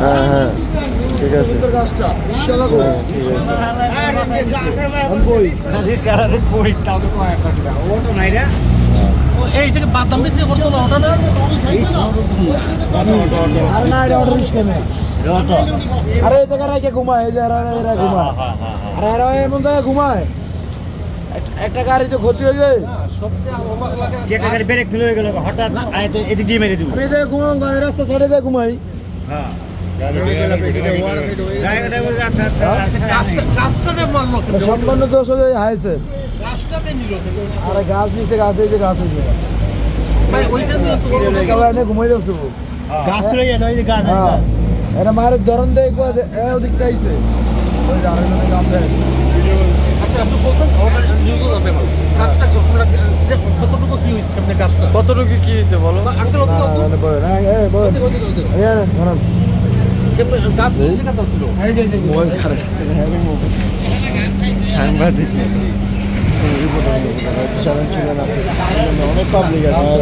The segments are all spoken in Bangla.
হ্যাঁ হ্যাঁ ঠিক আছে। হ্যাঁ, ঠিক আছে। আমি কই বাদাম বিক্রি করতো না ওটা না? আরে এই জায়গায় রেখে ঘুমায় এই জায়গায় এরা ঘুমায়। আরে এরা এমন জায়গায় ঘুমায়। এক- একটা গাড়িতে ক্ষতি হয়ে যায়। সবচেয়ে অবাক লাগে কি একটা গাড়ি ব্রেক ফেলে হয়ে গেল হঠাৎ এদিক দিয়ে মেরে দিব। এই জায়গায় ঘুমাম রাস্তা সাইডে যায় ঘুমাই। হ্যাঁ। সম্পূর্ণ দোষ হয়ে হাইছে। গাছটাকে আরে গাছ নিচে গাছ হয়েছে গাছ যায় হ্যাঁ। এটা মায়ের ধরন দেয় ওদিকটা আইছে। ওই আরেকজনের দেয়। হয়েছে আপনি কতটুকু কি হয়েছে? বলো। সাংবাদিক অনেক পাবলিক আছে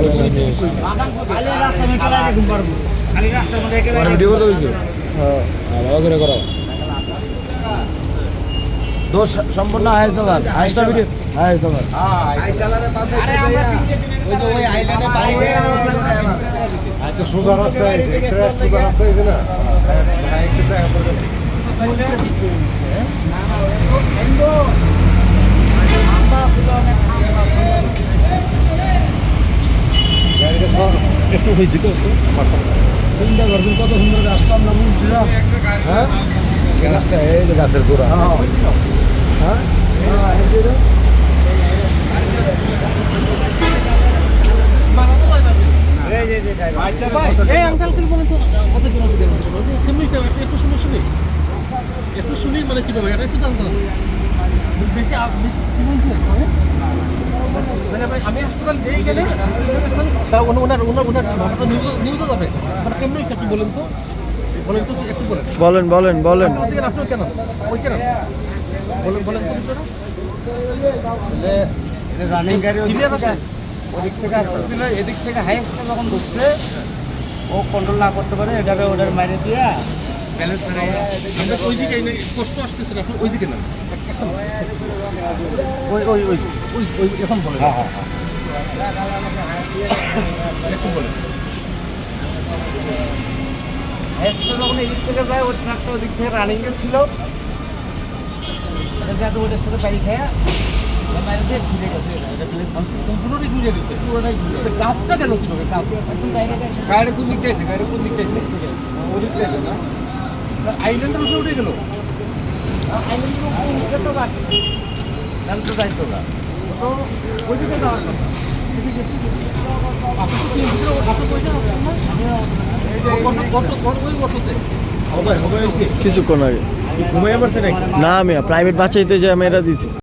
ভিডিও করতে হ্যাঁ ভালো করো দোষ সম্পূর্ণ হাই চালান হাইস্টা ভিডিও হাই চালান আরে আমরা ওই যে ওই আইল্যান্ডে বাড়ি হয়ে আচ্ছা সোজা রাস্তায় ট্র্যাক সোজা রাস্তায় আছে না? হ্যাঁ একটু দেখা একটু হয়েছে তো করছেন কত সুন্দর গাছটা আমরা বলছি হ্যাঁ? গাছটা এই গাছের গোড়া। হ্যাঁ। একটু শুনে শুনি একটু শুনি মানে কি বলব এটা একটু জানতে হবে। বেশি বলছেন মানে? আমি হাসপাতাল দিয়ে গেলে ওনার ওনার ওনার ওনার নামটা নিউজে নিউজে যাবে। মানে কেমনি হয়েছে একটু বলেন তো। বলেন তো একটু বলেন। বলেন বলেন বলেন। কেন ওই কেন? রানিং গাড়ি ওদিক থেকে আসতেছিল এদিক থেকে যখন ঢুকছে ও কন্ট্রোল না করতে পারে এটাকে ওটার মাইরে দিয়ে ব্যালেন্স করে। আমরা ওই দিকে কষ্ট আসতেছে না, ওই দিকে না। ওই ওই ওই। ওই ওই এখন বলেন। হ্যাঁ হ্যাঁ হাইয়েস্টে যখন এদিক থেকে যায় ওই ট্রাকটা ওদিক থেকে রানিংয়ে ছিল। যাতে ওটার সাথে বাড়ি খায় গাছটা গেল কীভাবে গাছ গাড়ি কোন দিক থেকে? গাড়ি কোন দিক থেকে? ওদিক থেকে না আইল্যান্ডের উপরে উঠে গেল আছে কিছুক্ষণ আগে। না আমি প্রাইভেট বাচ্চাইতে যে আমি দিছি।